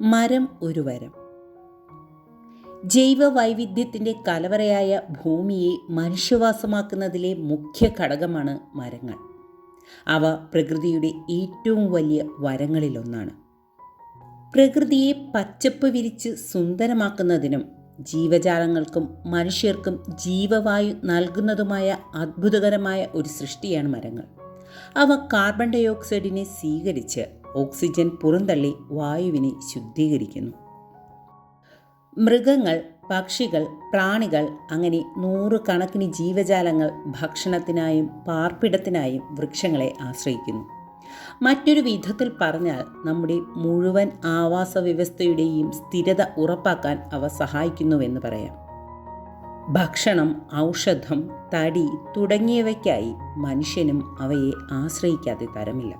മരം ഒരു വരം. ജൈവ വൈവിധ്യത്തിന്റെ കലവറയായ ഭൂമിയെ മനുഷ്യവാസമാക്കുന്നതിലെ മുഖ്യ ഘടകമാണ് മരങ്ങൾ. അവ പ്രകൃതിയുടെ ഏറ്റവും വലിയ വരങ്ങളിലൊന്നാണ്. പ്രകൃതിയെ പച്ചപ്പ് വിരിച്ച് സുന്ദരമാക്കുന്നതിനും ജീവജാലങ്ങൾക്കും മനുഷ്യർക്കും ജീവവായു നൽകുന്നതുമായ അത്ഭുതകരമായ ഒരു സൃഷ്ടിയാണ് മരങ്ങൾ. അവ കാർബൺ ഡൈ ഓക്സൈഡിനെ സ്വീകരിച്ച് ഓക്സിജൻ പുറന്തള്ളി വായുവിനെ ശുദ്ധീകരിക്കുന്നു. മൃഗങ്ങൾ പക്ഷികൾ പ്രാണികൾ അങ്ങനെ നൂറുകണക്കിന് ജീവജാലങ്ങൾ ഭക്ഷണത്തിനായും പാർപ്പിടത്തിനായും വൃക്ഷങ്ങളെ ആശ്രയിക്കുന്നു. മറ്റൊരു വിധത്തിൽ പറഞ്ഞാൽ നമ്മുടെ മുഴുവൻ ആവാസ വ്യവസ്ഥയുടെയും സ്ഥിരത ഉറപ്പാക്കാൻ അവ സഹായിക്കുന്നുവെന്ന് പറയാം. ഭക്ഷണം ഔഷധം തടി തുടങ്ങിയവയ്ക്കായി മനുഷ്യനും അവയെ ആശ്രയിക്കാതെ തരമില്ല.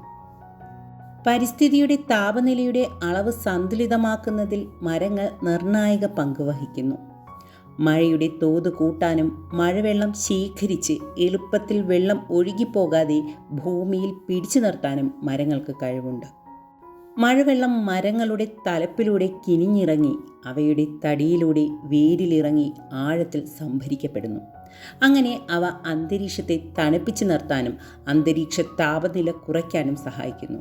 പരിസ്ഥിതിയുടെ താപനിലയുടെ അളവ് സന്തുലിതമാക്കുന്നതിൽ മരങ്ങൾ നിർണായക പങ്ക് വഹിക്കുന്നു. മഴയുടെ തോത് കൂട്ടാനും മഴവെള്ളം ശേഖരിച്ച് എളുപ്പത്തിൽ വെള്ളം ഒഴുകിപ്പോകാതെ ഭൂമിയിൽ പിടിച്ചു നിർത്താനും മരങ്ങൾക്ക് കഴിവുണ്ട്. മഴവെള്ളം മരങ്ങളുടെ തലപ്പിലൂടെ കിനിഞ്ഞിറങ്ങി അവയുടെ തടിയിലൂടെ വേരിലിറങ്ങി ആഴത്തിൽ സംഭരിക്കപ്പെടുന്നു. അങ്ങനെ അവ അന്തരീക്ഷത്തെ തണുപ്പിച്ചു നിർത്താനും അന്തരീക്ഷ താപനില കുറയ്ക്കാനും സഹായിക്കുന്നു.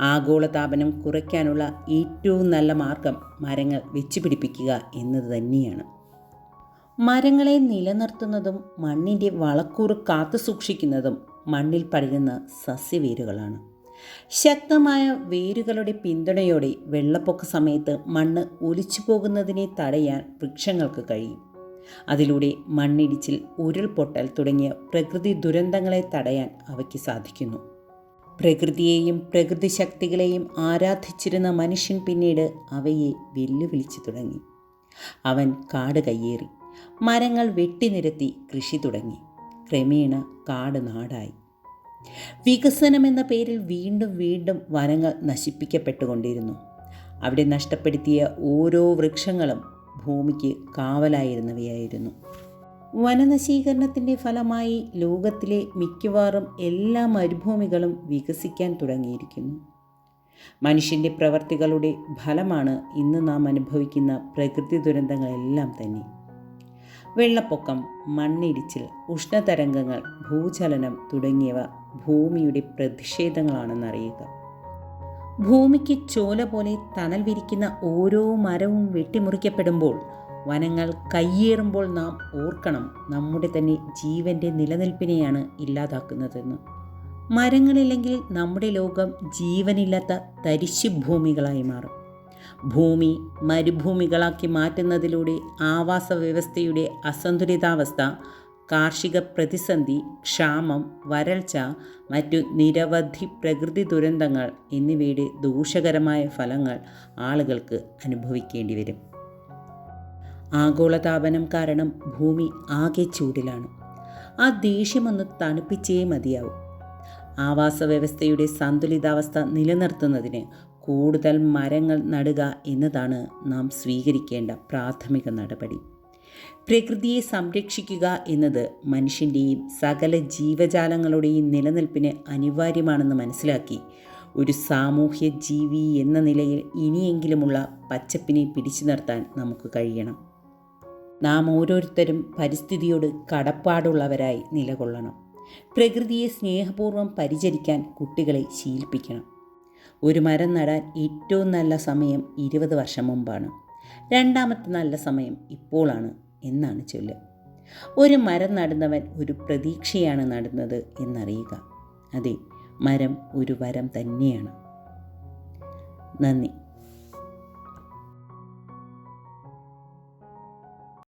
ആഗോളതാപനം കുറയ്ക്കാനുള്ള ഏറ്റവും നല്ല മാർഗം മരങ്ങൾ വെച്ചുപിടിപ്പിക്കുക എന്നത് തന്നെയാണ്. മരങ്ങളെ നിലനിർത്തുന്നതും മണ്ണിന്റെ വളക്കൂറ് കാത്തു സൂക്ഷിക്കുന്നതും മണ്ണിൽ പടരുന്ന സസ്യവേരുകളാണ്. ശക്തമായ വേരുകളുടെ പിന്തുണയോടെ വെള്ളപ്പൊക്ക സമയത്ത് മണ്ണ് ഒലിച്ചു പോകുന്നതിനെ തടയാൻ വൃക്ഷങ്ങൾക്ക് കഴിയും. അതിലൂടെ മണ്ണിടിച്ചിൽ ഉരുൾപൊട്ടൽ തുടങ്ങിയ പ്രകൃതി ദുരന്തങ്ങളെ തടയാൻ അവയ്ക്ക് സാധിക്കുന്നു. പ്രകൃതിയെയും പ്രകൃതി ശക്തികളെയും ആരാധിച്ചിരുന്ന മനുഷ്യൻ പിന്നീട് അവയെ വെല്ലുവിളിച്ചു തുടങ്ങി. അവൻ കാട് കയ്യേറി മരങ്ങൾ വെട്ടിനിരത്തി കൃഷി തുടങ്ങി. ക്രമേണ കാട് നാടായി. വികസനം എന്ന പേരിൽ വീണ്ടും വീണ്ടും വനങ്ങൾ നശിപ്പിക്കപ്പെട്ടുകൊണ്ടിരുന്നു. അവിടെ നഷ്ടപ്പെടുത്തിയ ഓരോ വൃക്ഷങ്ങളും ഭൂമിക്ക് കാവലായിരുന്നവയായിരുന്നു. വനനശീകരണത്തിന്റെ ഫലമായി ലോകത്തിലെ മിക്കവാറും എല്ലാ മരുഭൂമികളും വികസിക്കാൻ തുടങ്ങിയിരിക്കുന്നു. മനുഷ്യന്റെ പ്രവർത്തികളുടെ ഫലമാണ് ഇന്ന് നാം അനുഭവിക്കുന്ന പ്രകൃതി ദുരന്തങ്ങളെല്ലാം തന്നെ. വെള്ളപ്പൊക്കം മണ്ണിടിച്ചിൽ ഉഷ്ണതരംഗങ്ങൾ ഭൂചലനം തുടങ്ങിയവ ഭൂമിയുടെ പ്രതിഷേധങ്ങളാണെന്നറിയുക. ഭൂമിക്ക് ചോല പോലെ തണൽ വിരിക്കുന്ന ഓരോ മരവും വെട്ടിമുറിക്കപ്പെടുമ്പോൾ വനങ്ങൾ കയ്യേറുമ്പോൾ നാം ഓർക്കണം നമ്മുടെ തന്നെ ജീവന്റെ നിലനിൽപ്പിനെയാണ് ഇല്ലാതാക്കുന്നതെന്ന്. മരങ്ങളില്ലെങ്കിൽ നമ്മുടെ ലോകം ജീവനില്ലാത്ത തരിശു ഭൂമികളായി മാറും. ഭൂമി മരുഭൂമികളാക്കി മാറ്റുന്നതിലൂടെ ആവാസ വ്യവസ്ഥയുടെ അസന്തുലിതാവസ്ഥ കാർഷിക പ്രതിസന്ധി ക്ഷാമം വരൾച്ച മറ്റു നിരവധി പ്രകൃതി ദുരന്തങ്ങൾ എന്നിവയുടെ ദൂഷകരമായ ഫലങ്ങൾ ആളുകൾക്ക് അനുഭവിക്കേണ്ടി വരും. ആഗോളതാപനം കാരണം ഭൂമി ആകെ ചൂടിലാണ്. ആ ദേഷ്യമൊന്ന് തണുപ്പിച്ചേ മതിയാവും. ആവാസ വ്യവസ്ഥയുടെ സന്തുലിതാവസ്ഥ നിലനിർത്തുന്നതിന് കൂടുതൽ മരങ്ങൾ നടുക എന്നതാണ് നാം സ്വീകരിക്കേണ്ട പ്രാഥമിക നടപടി. പ്രകൃതിയെ സംരക്ഷിക്കുക എന്നത് മനുഷ്യന്റെയും സകല ജീവജാലങ്ങളുടെയും നിലനിൽപ്പിന് അനിവാര്യമാണെന്ന് മനസ്സിലാക്കി ഒരു സാമൂഹ്യ ജീവി എന്ന നിലയിൽ ഇനിയെങ്കിലുമുള്ള പച്ചപ്പിനെ പിടിച്ചു നിർത്താൻ നമുക്ക് കഴിയണം. നാം ഓരോരുത്തരും പരിസ്ഥിതിയോട് കടപ്പാടുള്ളവരായി നിലകൊള്ളണം. പ്രകൃതിയെ സ്നേഹപൂർവം പരിചരിക്കാൻ കുട്ടികളെ ശീലിപ്പിക്കണം. ഒരു മരം നടാൻ ഏറ്റവും നല്ല സമയം ഇരുപത് വർഷം മുമ്പാണ്. രണ്ടാമത്തെ നല്ല സമയം ഇപ്പോഴാണ് എന്നാണ് ചൊല്ല്. ഒരു മരം നടുന്നവൻ ഒരു പ്രതീക്ഷയാണ് നടുന്നത് എന്നറിയുക. അതെ മരം ഒരു വരം തന്നെയാണ്. നന്ദി.